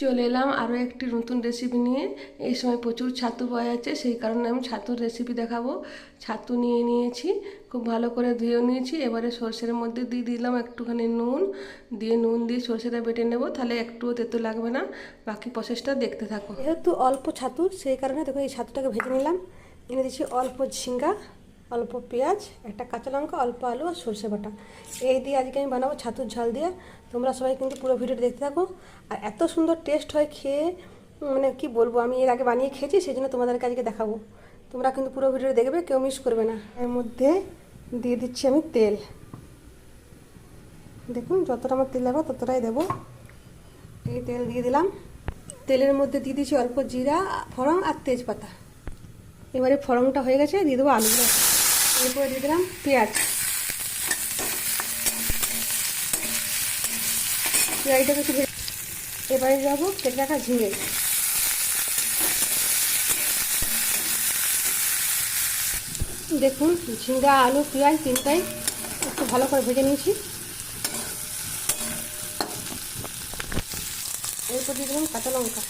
চলে এলাম আরও একটি নতুন রেসিপি নিয়ে। এই সময় প্রচুর ছাতু পাওয়া যাচ্ছে, সেই কারণে আমি ছাতুর রেসিপি দেখাবো। ছাতু নিয়ে নিয়েছি, খুব ভালো করে ধুয়েও নিয়েছি। এবারে সর্ষের মধ্যে দিয়ে দিলাম একটুখানি নুন। দিয়ে নুন দিয়ে সর্ষেটা বেটে নেব, তাহলে একটুও তেতো লাগবে না। বাকি প্রসেসটা দেখতে থাকো। যেহেতু অল্প ছাতু, সেই কারণে দেখো এই ছাতুটাকে ভেজে নিলাম। এনে দিচ্ছি অল্প ঝিঙ্গা। অল্প পেঁয়াজ, একটা কাঁচা লঙ্কা, অল্প আলু আর সর্ষে বাটা। এই দিয়ে আজকে আমি বানাবো ছাতুর ঝাল দিয়ে। তোমরা সবাই কিন্তু পুরো ভিডিওটা দেখতে থাকো। আর এত সুন্দর টেস্ট হয় খেয়ে মানে কি বলব, আমি এর আগে বানিয়ে খেয়েছি সেই জন্য তোমাদেরকে আজকে দেখাবো। তোমরা কিন্তু পুরো ভিডিওটা দেখবে, কেউ মিস করবে না। এর মধ্যে দিয়ে দিচ্ছি আমি তেল। দেখুন, যতটা আমার তেল লাগবে ততটাই দেবো। এই তেল দিয়ে দিলাম। তেলের মধ্যে দিয়ে দিচ্ছি অল্প জিরা ফড়ং আর তেজপাতা। এবারে ফড়ংটা হয়ে গেছে, দিয়ে দেবো আলুগুলো। এরপরে দিয়ে দিলাম পেঁয়াজ। পেঁয়াজটাকে একটু এবারে যাব কেটে রাখা ঝিঙে। দেখুন ঝিঙ্গা আলু, পেঁয়াজ তিনটাই একটু ভালো করে ভেজে নিয়েছি। এরপর দিয়ে দিলাম কাঁচা লঙ্কা।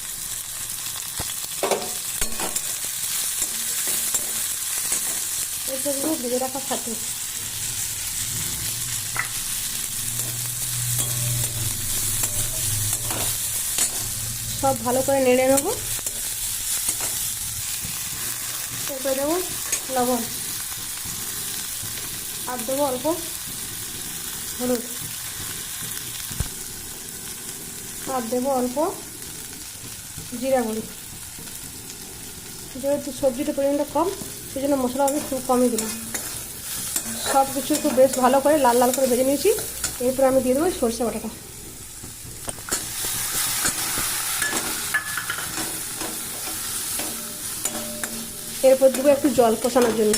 এরপর দিব ভেজে রাখা ছাতু সব ভালো করে নেড়ে নেব। এরপরে দেবো লবণ। আর দেবো অল্প হলুদ। আর দেবো অল্প জিরা গুঁড়ি। যেহেতু সবজিটা পরিমাণটা কম সেই জন্য মশলা আমি খুব কমই দিলাম। সব কিছু একটু বেশ ভালো করে লাল লাল করে ভেজে নিয়েছি। এরপর আমি দিয়ে দেবো সরষে বাটাটা। এরপর দেবো একটু জল কষানোর জন্য।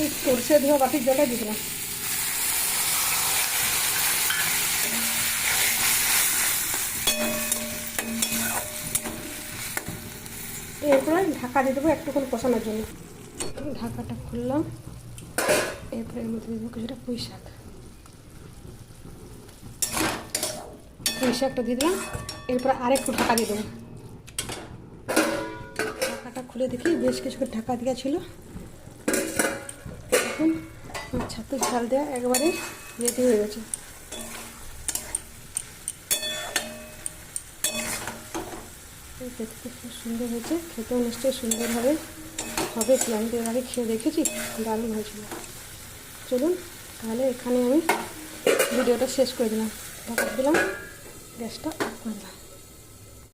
এই সরষে ধোয়া বাটির জলটা দিয়ে দিলাম। এরপরে ঢাকা দিয়ে দেবো একটুক্ষণ কষানোর জন্য। ঢাকাটা খুললাম। এরপরে এর মধ্যে দেবো কিছুটা পুঁই শাক। পুঁই শাকটা দিয়ে দিলাম। এরপরে আরেকটু ঢাকা দিয়ে দেবো। ঢাকাটা খুলে দেখি, বেশ কিছু ঢাকা দেওয়া ছিল। এখন ছাতুর ঝাল দেওয়া একবারে রেডি হয়ে গেছে। দেখতে খুব সুন্দর হয়েছে, খেতেও নিশ্চয়ই সুন্দর হবে। হবে তো এর আগে খেয়ে দেখেছি দারুণ হয়েছিল চলুন, তাহলে এখানে আমি ভিডিওটা শেষ করে দিলাম। ঢাকা দিলাম গ্যাসটা অফ করে দিলাম।